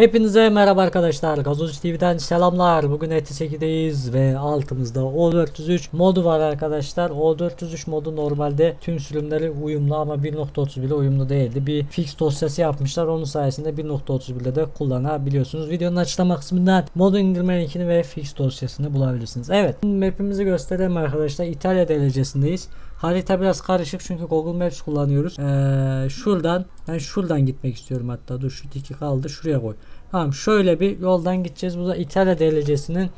Hepinize merhaba arkadaşlar. Gazoz TV'den selamlar. Bugün ET8'deyiz ve altımızda O403 modu var arkadaşlar. O403 modu normalde tüm sürümleri uyumlu ama 1.31'e uyumlu değildi. Bir fix dosyası yapmışlar. Onun sayesinde 1.31'de de kullanabiliyorsunuz. Videonun açıklama kısmından modu indirme linkini ve fix dosyasını bulabilirsiniz. Evet. Map'imizi gösterelim arkadaşlar. İtalya derecesindeyiz. Harita biraz karışık çünkü Google Maps kullanıyoruz. Ee, şuradan ben şuradan gitmek istiyorum hatta. Dur şu tiki kaldı. Şuraya koy. Tamam şöyle bir yoldan gideceğiz. Bu da İtalya derecesinin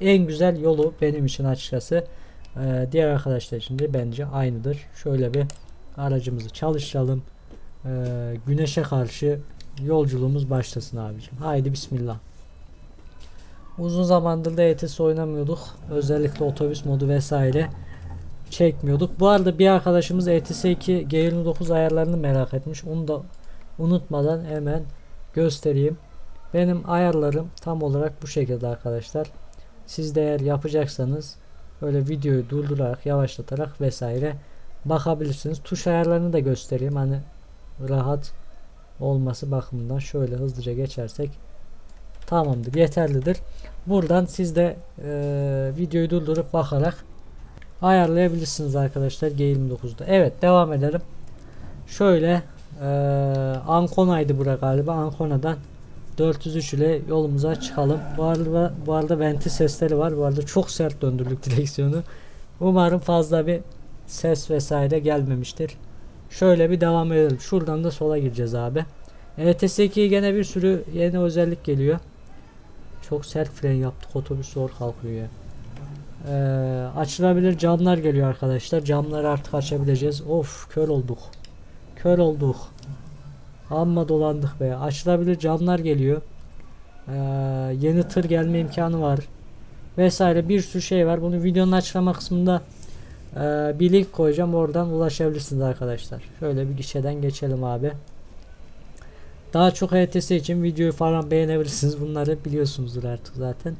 en güzel yolu benim için açıkçası. Ee, diğer arkadaşlar için de bence aynıdır. Şöyle bir aracımızı çalıştıralım. Ee, güneşe karşı yolculuğumuz başlasın abicim. Haydi bismillah. Uzun zamandır da ETS oynamıyorduk. Özellikle otobüs modu vesaire çekmiyorduk. Bu arada bir arkadaşımız ETS 2 G29 ayarlarını merak etmiş. Onu da unutmadan hemen göstereyim. Benim ayarlarım tam olarak bu şekilde arkadaşlar. Siz de eğer yapacaksanız böyle videoyu durdurarak yavaşlatarak vesaire bakabilirsiniz. Tuş ayarlarını da göstereyim. Hani rahat olması bakımından şöyle hızlıca geçersek tamamdır yeterlidir. Buradan siz de e, videoyu durdurup bakarak ayarlayabilirsiniz arkadaşlar G29'da. Evet devam edelim. Şöyle e, Ancona'ydı bura galiba. Ancona'dan 403 ile yolumuza çıkalım. Bu arada, bu arada venti sesleri var. Bu arada çok sert döndürdük direksiyonu. Umarım fazla bir ses vesaire gelmemiştir. Şöyle bir devam edelim. Şuradan da sola gireceğiz abi. ETS 2'ye gene bir sürü yeni özellik geliyor. Çok sert fren yaptık. Otobüs zor kalkıyor ya. Ee, açılabilir camlar geliyor arkadaşlar. Camları artık açabileceğiz. Of kör olduk. Kör olduk. Amma dolandık be. Açılabilir camlar geliyor. Ee, yeni tır gelme imkanı var. Vesaire bir sürü şey var. Bunu videonun açıklama kısmında e, bir link koyacağım. Oradan ulaşabilirsiniz arkadaşlar. Şöyle bir gişeden geçelim abi. Daha çok ETS için videoyu falan beğenebilirsiniz. Bunları biliyorsunuzdur artık zaten.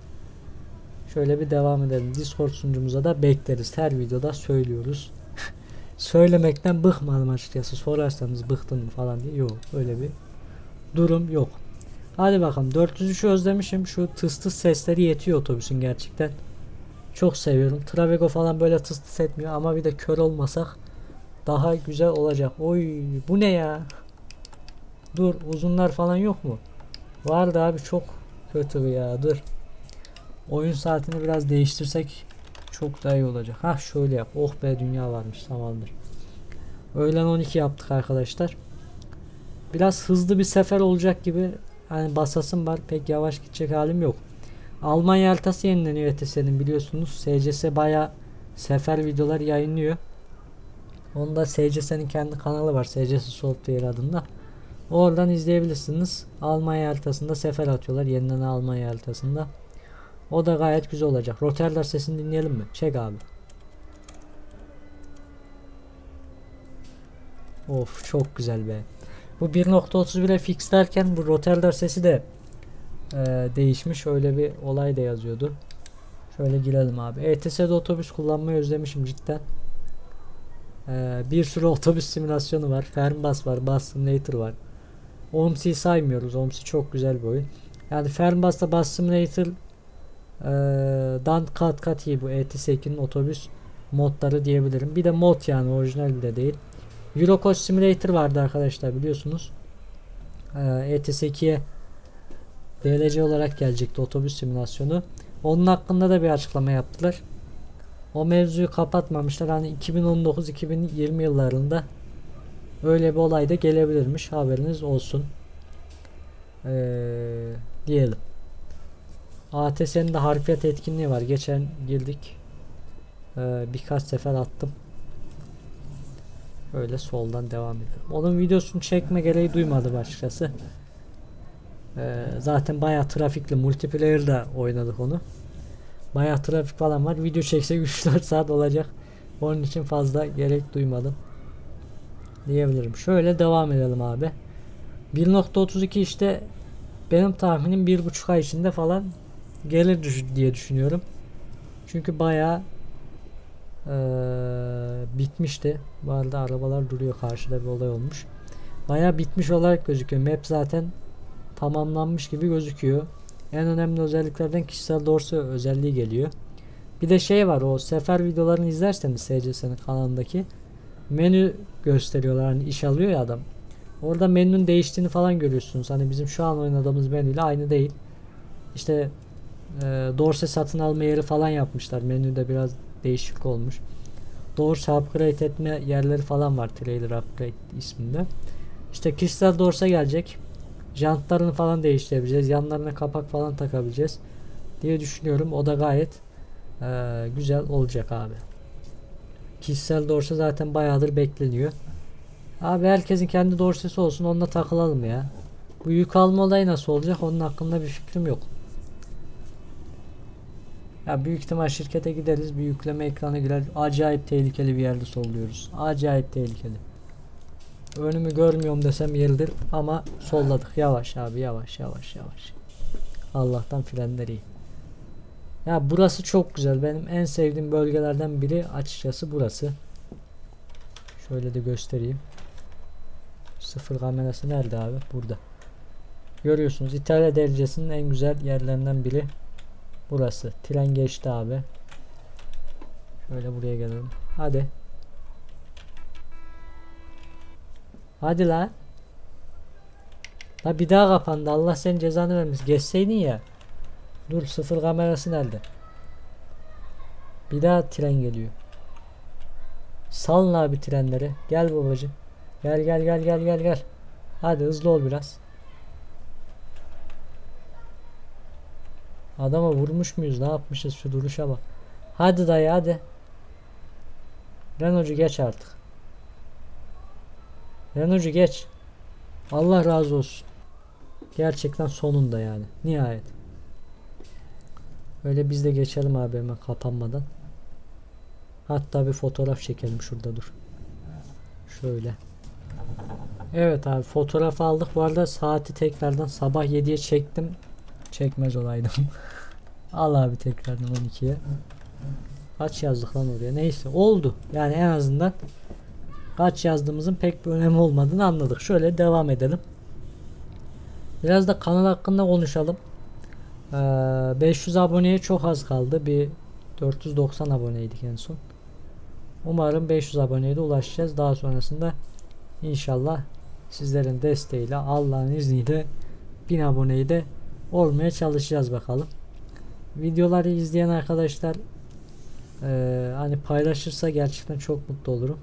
Şöyle bir devam edelim. Discord sunucumuza da bekleriz. Her videoda söylüyoruz. Söylemekten bıkmadım açıkçası. Sorarsanız bıktın mı falan diye. Yok öyle bir durum yok. Hadi bakalım 403'ü özlemişim. Şu tıs tıs sesleri yetiyor otobüsün gerçekten. Çok seviyorum. Travego falan böyle tıs tıs etmiyor ama bir de kör olmasak daha güzel olacak. Oy bu ne ya? Dur uzunlar falan yok mu? Vardı abi çok kötü ya dur. Oyun saatini biraz değiştirsek çok daha iyi olacak. Ha şöyle yap. Oh be dünya varmış tamamdır. Öğlen 12 yaptık arkadaşlar. Biraz hızlı bir sefer olacak gibi hani basasım var. Pek yavaş gidecek halim yok. Almanya haritası yenileniyor ETS'nin biliyorsunuz. SCS baya sefer videolar yayınlıyor. Onda SCS'nin kendi kanalı var. SCS Software adında. Oradan izleyebilirsiniz. Almanya haritasında sefer atıyorlar. Yenilenen Almanya haritasında. O da gayet güzel olacak. Rotterdam sesini dinleyelim mi? Çek abi. Of çok güzel be. Bu 1.31'e fix derken bu Rotterdam sesi de e, değişmiş. Öyle bir olay da yazıyordu. Şöyle girelim abi. ETS'de otobüs kullanmayı özlemişim cidden. E, bir sürü otobüs simülasyonu var. Fernbus var. Bus Simulator var. OMS'i saymıyoruz. OMS'i çok güzel bir oyun. Yani Fernbus'ta Bus Simulator ee, dan kat kat iyi bu ET8'in otobüs modları diyebilirim. Bir de mod yani orijinal de değil. Eurocoach Simulator vardı arkadaşlar biliyorsunuz. Ee, ET8'ye DLC olarak gelecekti otobüs simülasyonu. Onun hakkında da bir açıklama yaptılar. O mevzuyu kapatmamışlar. Hani 2019-2020 yıllarında öyle bir olay da gelebilirmiş. Haberiniz olsun. Ee, diyelim. ATS'nin de harfiyat etkinliği var. Geçen girdik. Ee, birkaç sefer attım. Öyle soldan devam edelim. Onun videosunu çekme gereği duymadım açıkçası. Ee, zaten bayağı trafikli multiplayer'da oynadık onu. Bayağı trafik falan var. Video çeksek 3-4 saat olacak. Onun için fazla gerek duymadım. Diyebilirim. Şöyle devam edelim abi. 1.32 işte benim tahminim 1.5 ay içinde falan gelir diye düşünüyorum. Çünkü bayağı e, bitmişti. Bu arada arabalar duruyor karşıda bir olay olmuş. Bayağı bitmiş olarak gözüküyor. Map zaten tamamlanmış gibi gözüküyor. En önemli özelliklerden kişisel dorsa özelliği geliyor. Bir de şey var o sefer videolarını izlerseniz SCS'nin kanalındaki menü gösteriyorlar hani iş alıyor ya adam. Orada menünün değiştiğini falan görüyorsunuz. Hani bizim şu an oynadığımız menüyle aynı değil. İşte e, dorse satın alma yeri falan yapmışlar. Menüde biraz değişik olmuş. Dorse upgrade etme yerleri falan var. Trailer upgrade isminde. İşte kişisel dorse gelecek. Jantlarını falan değiştirebileceğiz. Yanlarına kapak falan takabileceğiz. Diye düşünüyorum. O da gayet e, güzel olacak abi. Kişisel dorse zaten bayağıdır bekleniyor. Abi herkesin kendi dorsesi olsun onunla takılalım ya. Bu yük alma olayı nasıl olacak onun hakkında bir fikrim yok. Ya büyük ihtimal şirkete gideriz bir yükleme ekranı girer. Acayip tehlikeli bir yerde solluyoruz. Acayip tehlikeli. Önümü görmüyorum desem yeridir ama solladık. Yavaş abi yavaş yavaş yavaş. Allah'tan frenler iyi. Ya burası çok güzel. Benim en sevdiğim bölgelerden biri açıkçası burası. Şöyle de göstereyim. Sıfır kamerası nerede abi? Burada. Görüyorsunuz İtalya derecesinin en güzel yerlerinden biri burası. Tren geçti abi. Şöyle buraya gelelim. Hadi. Hadi la. La bir daha kapandı. Allah senin cezanı vermiş. Geçseydin ya. Dur sıfır kamerası nerede? Bir daha tren geliyor. Salın abi trenleri. Gel babacım. Gel gel gel gel gel gel. Hadi hızlı ol biraz. Adama vurmuş muyuz? Ne yapmışız? Şu duruşa bak. Hadi dayı hadi. Renault'cu geç artık. Renault'cu geç. Allah razı olsun. Gerçekten sonunda yani. Nihayet. Öyle biz de geçelim abi hemen kapanmadan. Hatta bir fotoğraf çekelim şurada dur. Şöyle. Evet abi fotoğraf aldık. Bu arada saati tekrardan sabah 7'ye çektim. Çekmez olaydım. Al abi tekrardan 12'ye. Kaç yazdık lan oraya? Neyse oldu. Yani en azından kaç yazdığımızın pek bir önemi olmadığını anladık. Şöyle devam edelim. Biraz da kanal hakkında konuşalım. Ee, 500 aboneye çok az kaldı. Bir 490 aboneydik en son. Umarım 500 aboneye de ulaşacağız. Daha sonrasında inşallah sizlerin desteğiyle Allah'ın izniyle 1000 aboneyi de olmaya çalışacağız bakalım. Videoları izleyen arkadaşlar e, hani paylaşırsa gerçekten çok mutlu olurum.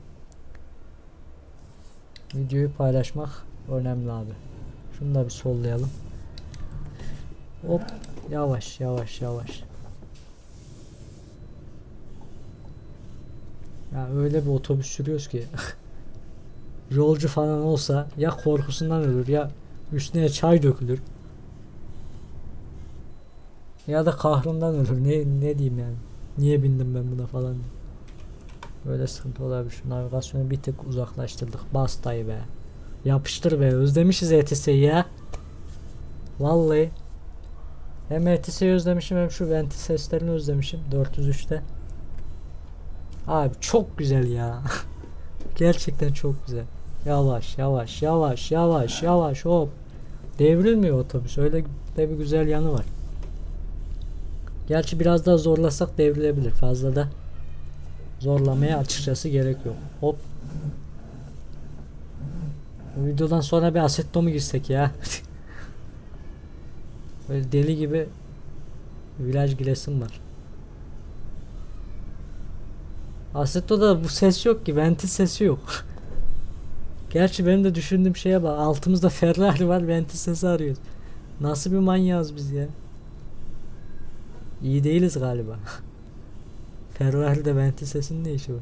Videoyu paylaşmak önemli abi. Şunu da bir sollayalım. Hop yavaş yavaş yavaş. Ya öyle bir otobüs sürüyoruz ki yolcu falan olsa ya korkusundan ölür ya üstüne çay dökülür. Ya da kahrından ölür. Ne ne diyeyim yani. Niye bindim ben buna falan. Böyle sıkıntı olabilir. Şu navigasyonu bir tık uzaklaştırdık. Bas dayı be. Yapıştır be. Özlemişiz ETS'yi ya. Vallahi. Hem ETS'yi özlemişim hem şu venti seslerini özlemişim. 403'te. Abi çok güzel ya. Gerçekten çok güzel. Yavaş yavaş yavaş yavaş yavaş hop. Devrilmiyor otobüs. Öyle de bir güzel yanı var. Gerçi biraz daha zorlasak devrilebilir. Fazla da zorlamaya açıkçası gerek yok. Hop. Bu videodan sonra bir Assetto mu girsek ya? Böyle deli gibi viraj giresim var. Assetto'da bu ses yok ki. Ventil sesi yok. Gerçi benim de düşündüğüm şeye bak. Altımızda Ferrari var. Ventil sesi arıyoruz. Nasıl bir manyağız biz ya? İyi değiliz galiba. Ferrari'de ventil sesinin ne işi var?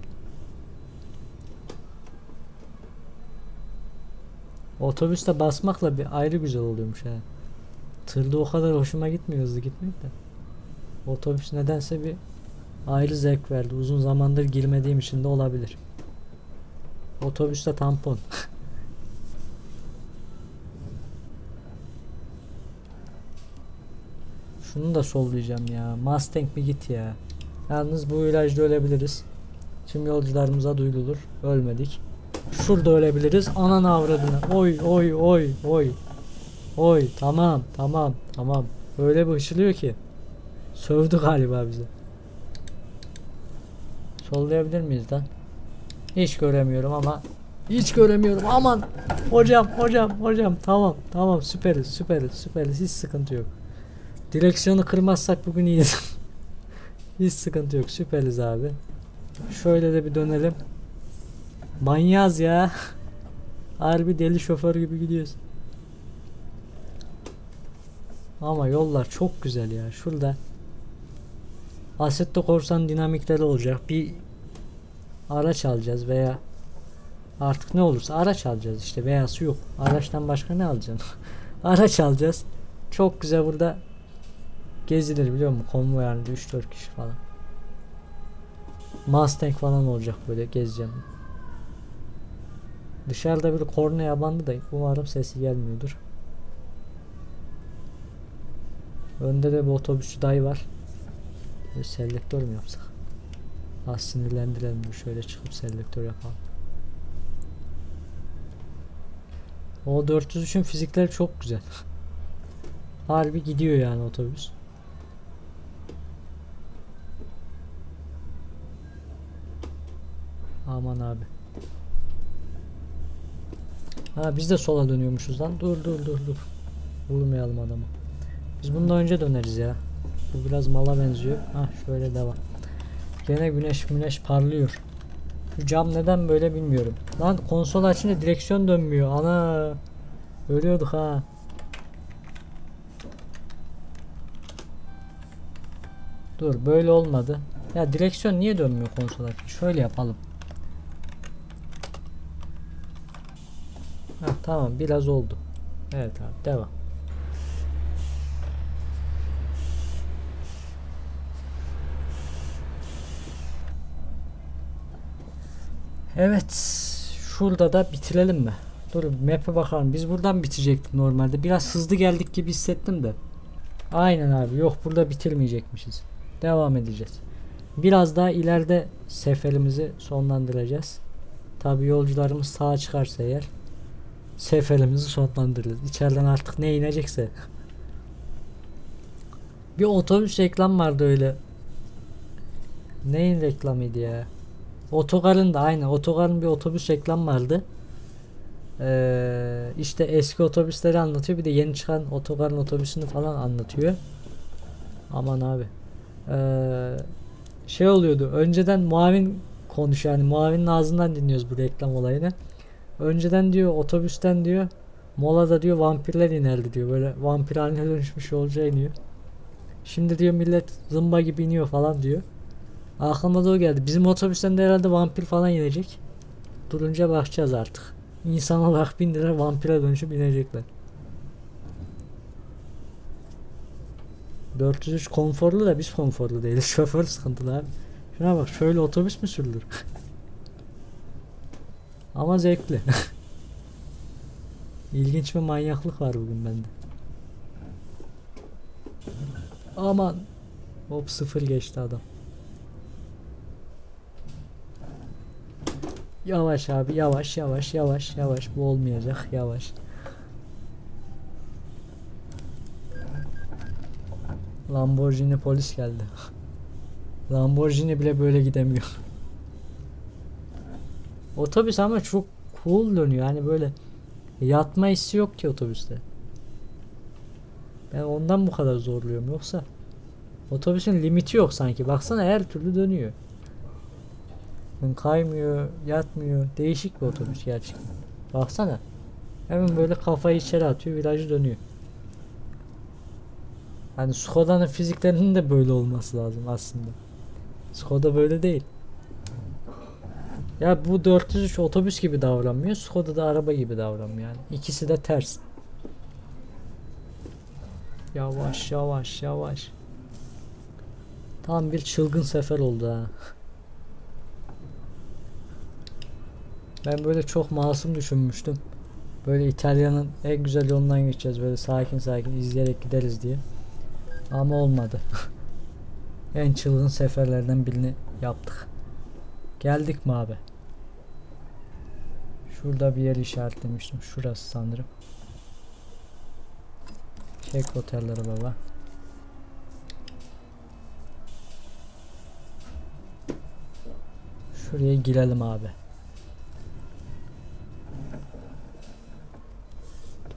Otobüste basmakla bir ayrı güzel oluyormuş ha. Tırda o kadar hoşuma gitmiyor hızlı gitmek de. Otobüs nedense bir ayrı zevk verdi. Uzun zamandır girmediğim için de olabilir. Otobüste tampon. Şunu da sollayacağım ya. Mustang mi git ya. Yalnız bu virajda ölebiliriz. Tüm yolcularımıza duyulur. Ölmedik. Şurada ölebiliriz. Anan avradına. Oy oy oy oy. Oy tamam tamam tamam. Öyle bir ışılıyor ki. Sövdü galiba bizi. Sollayabilir miyiz lan? Hiç göremiyorum ama hiç göremiyorum aman hocam hocam hocam tamam tamam süperiz süperiz süperiz hiç sıkıntı yok direksiyonu kırmazsak bugün iyiyiz hiç sıkıntı yok. Süperiz abi. Şöyle de bir dönelim. Manyaz ya. Harbi deli şoför gibi gidiyoruz. Ama yollar çok güzel ya. Şurada Assetto Corsan dinamikleri olacak. Bir araç alacağız veya Artık ne olursa araç alacağız işte. Beyazı yok. Araçtan başka ne alacaksın? araç alacağız. Çok güzel burada gezilir biliyor musun? Konvoy halinde 3-4 kişi falan. Mustang falan olacak böyle gezeceğim. Dışarıda bir kornaya bandı da umarım sesi gelmiyordur. Önde de bir otobüsçü dayı var. Böyle selektör mü yapsak? Az sinirlendirelim şöyle çıkıp selektör yapalım. O 403'ün fizikleri çok güzel. Harbi gidiyor yani otobüs. Aman abi. Ha biz de sola dönüyormuşuz lan. Dur dur dur dur. Vurmayalım adamı. Biz bundan önce döneriz ya. Bu biraz mala benziyor. Ha şöyle devam. Gene güneş güneş parlıyor. Şu cam neden böyle bilmiyorum. Lan konsol açınca direksiyon dönmüyor. Ana. Ölüyorduk ha. Dur böyle olmadı. Ya direksiyon niye dönmüyor konsol açınca? Şöyle yapalım. Ha, tamam biraz oldu. Evet abi devam. Evet. Şurada da bitirelim mi? Dur map'e bakalım. Biz buradan bitecektik normalde. Biraz hızlı geldik gibi hissettim de. Aynen abi. Yok burada bitirmeyecekmişiz. Devam edeceğiz. Biraz daha ileride seferimizi sonlandıracağız. Tabi yolcularımız sağa çıkarsa eğer seferimizi sonlandırırız. İçeriden artık ne inecekse. Bir otobüs reklam vardı öyle. Neyin reklamıydı ya? Otogarın da aynı. Otogarın bir otobüs reklam vardı. Ee, işte eski otobüsleri anlatıyor. Bir de yeni çıkan otogarın otobüsünü falan anlatıyor. Aman abi. Ee, şey oluyordu. Önceden muavin konuşuyor. Yani muavinin ağzından dinliyoruz bu reklam olayını. Önceden diyor otobüsten diyor molada diyor vampirler inerdi diyor. Böyle vampir haline dönüşmüş yolcu iniyor. Şimdi diyor millet zımba gibi iniyor falan diyor. Aklıma da o geldi. Bizim otobüsten de herhalde vampir falan inecek. Durunca bakacağız artık. İnsan olarak bindiler vampire dönüşüp inecekler. 403 konforlu da biz konforlu değiliz. Şoför sıkıntılı abi. Şuna bak şöyle otobüs mü sürülür? Ama zevkli. İlginç bir manyaklık var bugün bende. Aman. Hop sıfır geçti adam. Yavaş abi yavaş yavaş yavaş yavaş bu olmayacak yavaş. Lamborghini polis geldi. Lamborghini bile böyle gidemiyor. Otobüs ama çok cool dönüyor. Hani böyle yatma hissi yok ki otobüste. Ben ondan bu kadar zorluyorum yoksa otobüsün limiti yok sanki. Baksana her türlü dönüyor. Kaymıyor, yatmıyor. Değişik bir otobüs gerçekten. Baksana. Hemen böyle kafayı içeri atıyor, virajı dönüyor. Hani Skoda'nın fiziklerinin de böyle olması lazım aslında. Skoda böyle değil. Ya bu 403 otobüs gibi davranmıyor. Skoda da araba gibi davranmıyor yani. İkisi de ters. Yavaş yavaş yavaş. Tam bir çılgın sefer oldu ha. Ben böyle çok masum düşünmüştüm. Böyle İtalya'nın en güzel yolundan geçeceğiz. Böyle sakin sakin izleyerek gideriz diye. Ama olmadı. en çılgın seferlerden birini yaptık. Geldik mi abi? Şurada bir yer işaretlemiştim. Şurası sanırım. Çek otelleri baba. Şuraya girelim abi.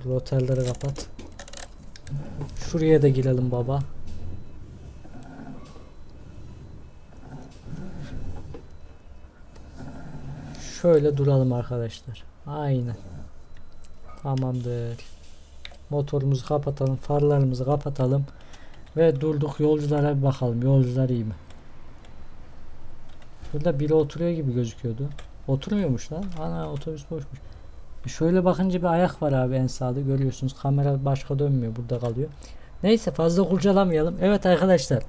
Dur otelleri kapat. Şuraya da girelim baba. Şöyle duralım arkadaşlar. Aynen. Tamamdır. Motorumuzu kapatalım. Farlarımızı kapatalım. Ve durduk yolculara bir bakalım. Yolcular iyi mi? Şurada biri oturuyor gibi gözüküyordu. Oturmuyormuş lan. Ana otobüs boşmuş. Şöyle bakınca bir ayak var abi en sağda görüyorsunuz. Kamera başka dönmüyor. Burada kalıyor. Neyse fazla kurcalamayalım. Evet arkadaşlar.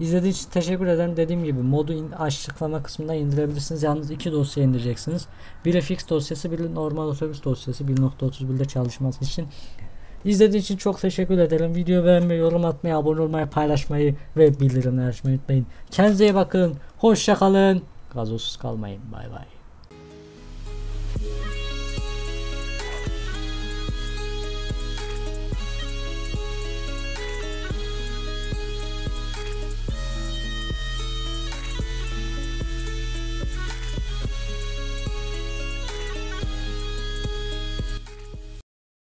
İzlediğiniz için teşekkür ederim. Dediğim gibi modu in- açıklama kısmından indirebilirsiniz. Yalnız iki dosya indireceksiniz. Biri fix dosyası, biri normal otobüs dosyası. 1.31'de çalışması için. İzlediğiniz için çok teşekkür ederim. Video beğenmeyi, yorum atmayı, abone olmayı, paylaşmayı ve bildirimleri açmayı unutmayın. Kendinize iyi bakın. Hoşça kalın. Gazozsuz kalmayın. Bay bay.